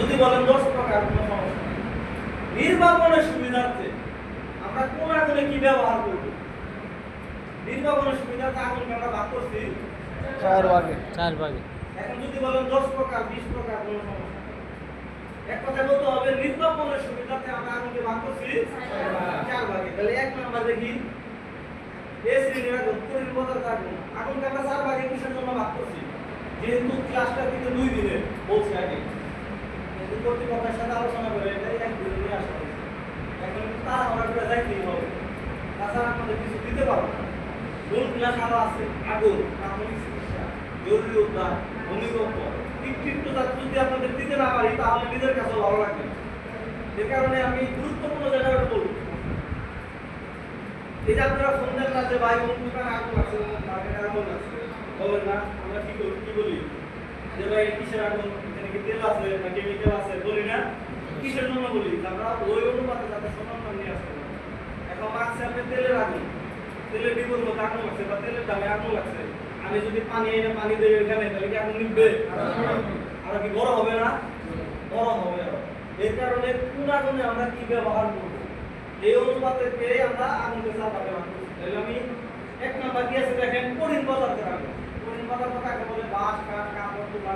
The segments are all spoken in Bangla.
যদি বলেন দশ প্রকার কোনো সমস্যা নেই। নির্বাপনের সুবিধার্থে আমরা কোন আগুনে কি ব্যবহার করব? নির্বাপনের সুবিধার্থে আগুনকে আমরা ভাগ করছি চার ভাগে। চার ভাগে। এখন যদি বলেন দশ প্রকার বিশ প্রকার কোনো সমস্যা এক কথা বলতে হবে সুবিধার্থে আমরা আগুনকে ভাগ করছি চার ভাগে। তাহলে এক নাম্বার দেখি এ শ্রেণির আগুন আগুনকে আমরা চার ভাগে কিসের জন্য ভাগ করছি? যেহেতু ক্লাসটা কিন্তু দুই দিনে বলছি আগে। এখন তার আমরা করে যাইতেই তাছাড়া আমাদের কিছু দিতে পারব না। আছে চিকিৎসা, জরুরি উদ্ধার, ভূমিকম্প বিক্ষিপ্ততা যদি আপনাদের দিতে না পারি, তাহলে নিজের কাছে ভালো লাগবে যে কারণে আমি গুরুত্বপূর্ণ জায়গাটা বলব। যে আপনারা ফোন ভাই আগুন আছে মার্কেটে আছে। আমরা কি করি কি বলি? যে ভাই কিসের কি তেল আছে আমি যদি পানি এনে পানি দেই এখানে, তাহলে কি আগুন নিবে আর কি বড় হবে না? বড় হবে এর কারণে কোন আগুনে আমরা কি ব্যবহার করব? এই অনুপাতে পেয়ে আমরা আগুনকে চাপাতে পারব তাহলে আমি এক নাম্বার কি আছে দেখেন? কঠিন পদার্থের আগুন। কাকে বলে বাঁশ কাঠ কাপড় তুলা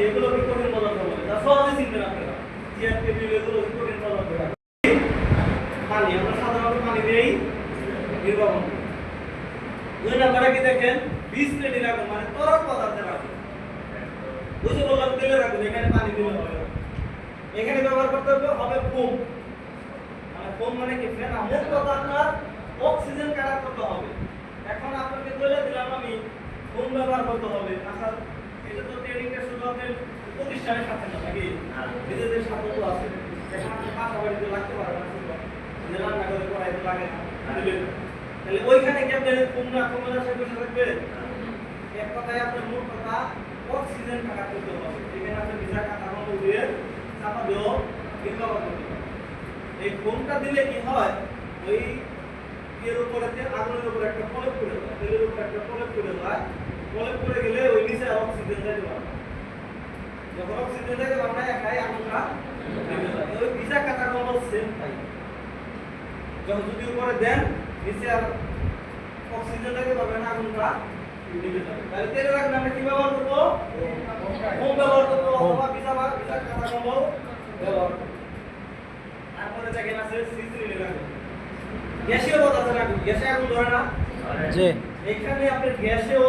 এগুলো কি পদার্থ পদার্থ আমরা সাধারণত পানি দিয়েই নির্বাপন করি কি দেখেন বিশ শ্রেণির আগুন মানে তরল পদার্থের আগুন বুঝে এখানে পানি দিলে হবে এখানে ব্যবহার করতে হবে হবে ফোম মানে ফোম মানে কি অক্সিজেন কাটার করতে হবে এখন আপনাকে বলে দিলাম আমি ফোম ব্যবহার করতে হবে। আচ্ছা এটা তো ট্রেনিংটা শুধু আপনার প্রতিষ্ঠানের সাথে না নাকি? নিজেদের সাথে তো আছে। এখন আপনি পাশা বাড়িতে লাগতে পারে না রান্না করে করাইতে লাগে না তাহলে ওইখানে কি আপনার ফোম না ফোম না সে বসে থাকবে? এক কথায় আপনার মোট কথা অক্সিজেন কাটা করতে হবে। এখানে আপনি ভিজা কাটা মতো দিয়ে চাপা দিয়েও নির্বাপন করতে হবে এই ফোমটা দিলে কি হয়? ওই এর উপরে আগুনের উপরে একটা প্রলেপ করে দেয় তেলের উপরে একটা প্রলেপ করে দেয় প্রলেপ করে গেলে ওই নিচে অক্সিজেন যাইতে পারে না। যখন অক্সিজেন যাইতে পারে একাই আগুনটা ওই ভিজা কাটা কম্বল সেম তাই। যখন যদি উপরে দেন নিচে আর অক্সিজেন যাইতে পারবে না আগুনটা তাহলে তেলের আগুন আমরা কি ব্যবহার করব? ফোম ব্যবহার করব অথবা ভিজা বা ভিজা কাটা কম্বল ব্যবহার করব। তারপরে দেখেন আছে সিসিলি লাগানো গ্যাসীয় পদার্থের আগুন গ্যাসে আগুন ধরে না। যে এখানে আপনার গ্যাসেও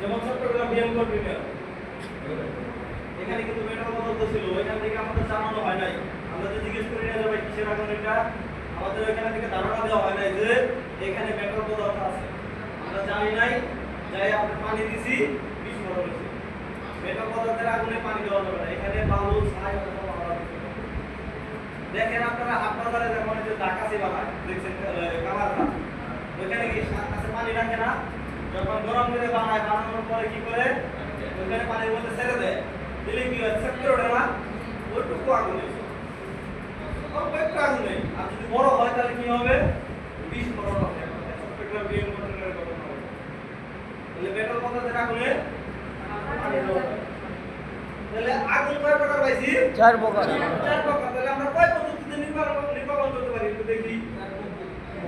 যেমন চট্টগ্রাম বিএম কন্টিনিউ এখানে কিন্তু মেটাল পদার্থ ছিল এখান থেকে আমাদের জানানো হয় নাই। আমরা যে জিজ্ঞেস করি না ভাই কিসের আগুন এটা? আমাদের এখানে থেকে ধারণা দেওয়া হয় নাই যে এখানে মেটাল পদার্থ আছে। আমরা জানি নাই, যাই আপনি পানি দিছি বিস্ফোরণ হয়েছে। মেটাল পদার্থের আগুনে পানি দেওয়া যাবে না। এখানে বালু, ছাই। দেখেন আপনারা আপনারা যখন যে ডাকাসি বানায়, দেখছেন কামার ওইখানে কি পানি রাখে না? যখন গরম করে বানায় বানানোর পরে কি করে? ওইখানে পানির মধ্যে ছেড়ে দেয়। দিলে কি হয়? সেক্টর ওঠে না? ওইটুকু আগুন এসে অল্প একটু আগুন নেই। আর যদি বড় হয় তাহলে কি হবে? বিস্ফোরণ হবে। তাহলে পদার্থের আগুনে। তাহলে কয় প্রকার পাইছি? চার প্রকার। চার প্রকার। তাহলে আমরা কয় পদ্ধতিতে নির্বাপন নির্বাপন করতে পারি একটু দেখি তিন পদ্ধতি। তিন প্রকার। তুলে ফেলে দেন, আগুন কয় প্রকার?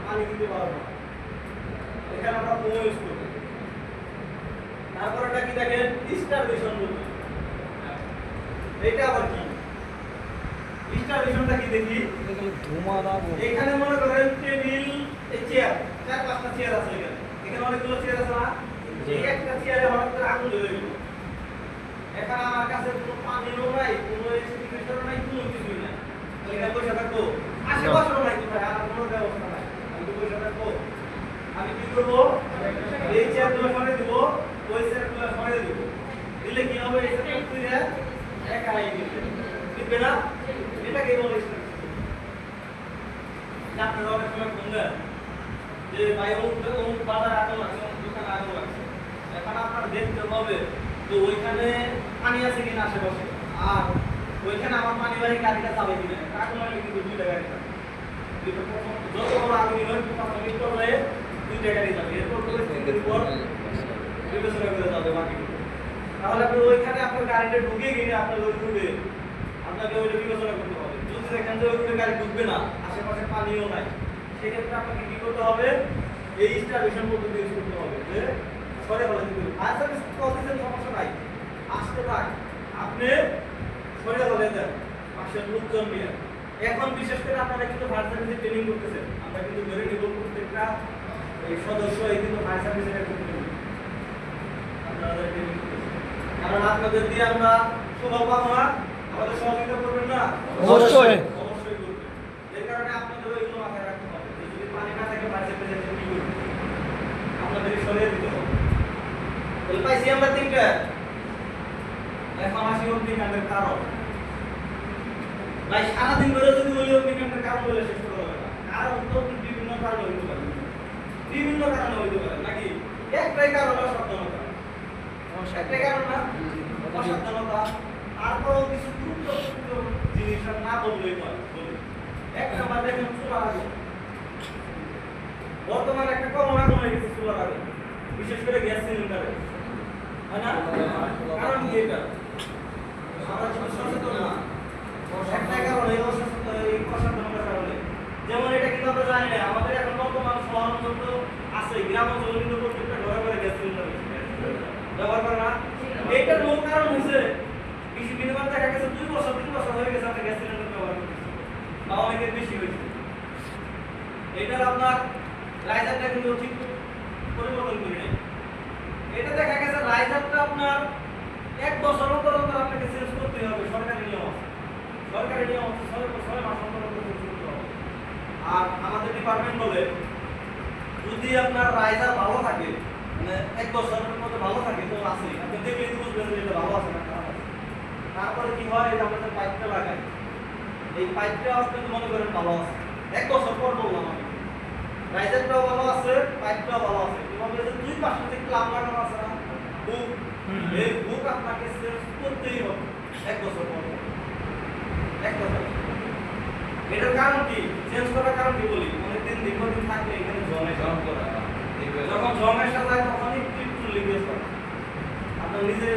পানি দিতে পারব। এখানে আমরা ফোম ইউজ করব তারপরেটা কি দেখেন? স্টার ভিশন বলতে এটা আবার কি? স্টার ভিশনটা কি দেখি? এখানে মনে করেন টেবিল এই চেয়ার চার পাঁচটা চেয়ার আছে এখানে। এখানে অনেকগুলো চেয়ার আছে না? এই একটা চেয়ারে হঠাৎ করে আগুন ধরে গেল। এখানে আমার কাছে কোনো পানিও নাই, কোনো নাই, কোনো কিছুই নাই। এখানে থাকব? আশেপাশেও নাই কোথায়? আমার কোনো ব্যবস্থা নাই আমি তো বসে থাকব আমি কি করব? এই চেয়ারগুলো সরে দিব, ওই চেয়ারগুলো সরে দিব। দিলে কি হবে? এই হয়ে দিবে না? এটাকে বলে আপনারা অনেক সময় যে, ভাই বাজার আগুন দোকানে আগুন লাগছে এখন আপনার দেখতে হবে যে, ওইখানে পানি আছে কিনা আশেপাশে। আর ওইখানে আমার পানিবাহী গাড়িটা যাবে কিনা আগুন কিন্তু দুইটা গাড়ি যত বড় হোক প্রাথমিক পানিও নাই, সেক্ষেত্রে করতে হবে? যে সরে হলে সমস্যা নাই। আসতে থাক আপনি সরে হলে দেন পাশের লোকজন নিয়ে। এখন বিশেষ করে আপনারা কিন্তু ফায়ার ট্রেনিং করতেছেন। আমরা কিন্তু ধরে নিব প্রত্যেকটা এই সদস্য এই কিন্তু ফায়ার সার্ভিসের একটা কারণ আপনাদের দিয়ে আমরা শোভা পাবো না আমাদের সহযোগিতা করবেন না? অবশ্যই। অবশ্যই করবেন। এর কারণে আপনাদের ওইগুলো মাথায় রাখতে হবে। যে যদি পানি না থাকে বাড়িতে পেয়ে কি করবেন? আপনাদের সরিয়ে দিতে হবে। তাহলে পাইছি আমরা তিনটা। এখন আসি অগ্নিকাণ্ডের কারণ। ভাই সারাদিন ধরে যদি বলি অগ্নিকাণ্ডের কারণ বলে শেষ করা হবে না। কারণ তো বিভিন্ন কারণে হইতে পারে। বিভিন্ন কারণে হইতে পারে নাকি? একটাই কারণ অসাবধানতা। একটাই কারণ না? অসাবধানতা। তারপরেও কিছু গুরুত্বপূর্ণ জিনিস না বললেই এক নাম্বার, দেখেন বর্তমানে একটা হয়ে গেছে আগুন, বিশেষ করে গ্যাস সিলিন্ডারে। হয় না? কারণ কি এটা? আমরা কিন্তু সচেতন না। একটাই কারণ এই অসাবধানতার কারণে। যেমন এটা কিন্তু আমরা জানি না আমাদের এখন বর্তমান শহর অঞ্চল তো আছে গ্রাম অঞ্চলে কিন্তু প্রত্যেকটা ঘরে ঘরে গ্যাস সিলিন্ডার ব্যবহার করে না। এইটার মূল কারণ হচ্ছে কৃষি বিনিময় দেখা গেছে দুই বছর, তিন বছর হয়ে গেছে আমরা গ্যাস সিলিন্ডার ব্যবহার করতেছি বা অনেকের বেশি হয়েছে। এটার আপনার রাইজারটা কিন্তু ঠিক পরিবর্তন করি নাই। এটা দেখা গেছে রাইজারটা আপনার এক বছর অন্তর অন্তর আপনাকে চেঞ্জ করতেই হবে, সরকারি নিয়ম সরকারি নিয়ম আছে, ছয় ছয় মাস অন্তর অন্তর চেঞ্জ করতে হবে। আর আমাদের ডিপার্টমেন্ট বলে, যদি আপনার রাইজার ভালো থাকে এক বছরের মধ্যে ভালো থাকে তো আছে আপনি দেখলেই বুঝবেন যে এটা ভালো আছে না খারাপ আছে। তারপরে কি হয় যে আমাদের পাইপটা লাগাই এই পাইপটা আপনি মনে করেন ভালো আছে। এক বছর পর বললাম আমি। রাইজারটাও ভালো আছে পাইপটাও ভালো আছে। কীভাবে যে দুই পাশে যে ক্লাব লাগানো আছে না বুক এই বুক আপনাকে চেঞ্জ করতেই হবে এক বছর পর। এক বছর। এটার কারণ কি? চেঞ্জ করার কারণ কি বলি? অনেকদিন দীর্ঘদিন থাকলে এখানে জমে জম করা যখন জমে সাজায় তখন একটু একটু লিকেজ হয় আপনার নিজে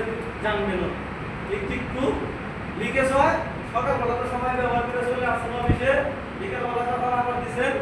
জানবেন। একটু লিকেজ হয় সকালবেলা তো সময় ব্যবহার করে চলে আসছে অফিসে বিকেলবেলা যখন আবার দিচ্ছেন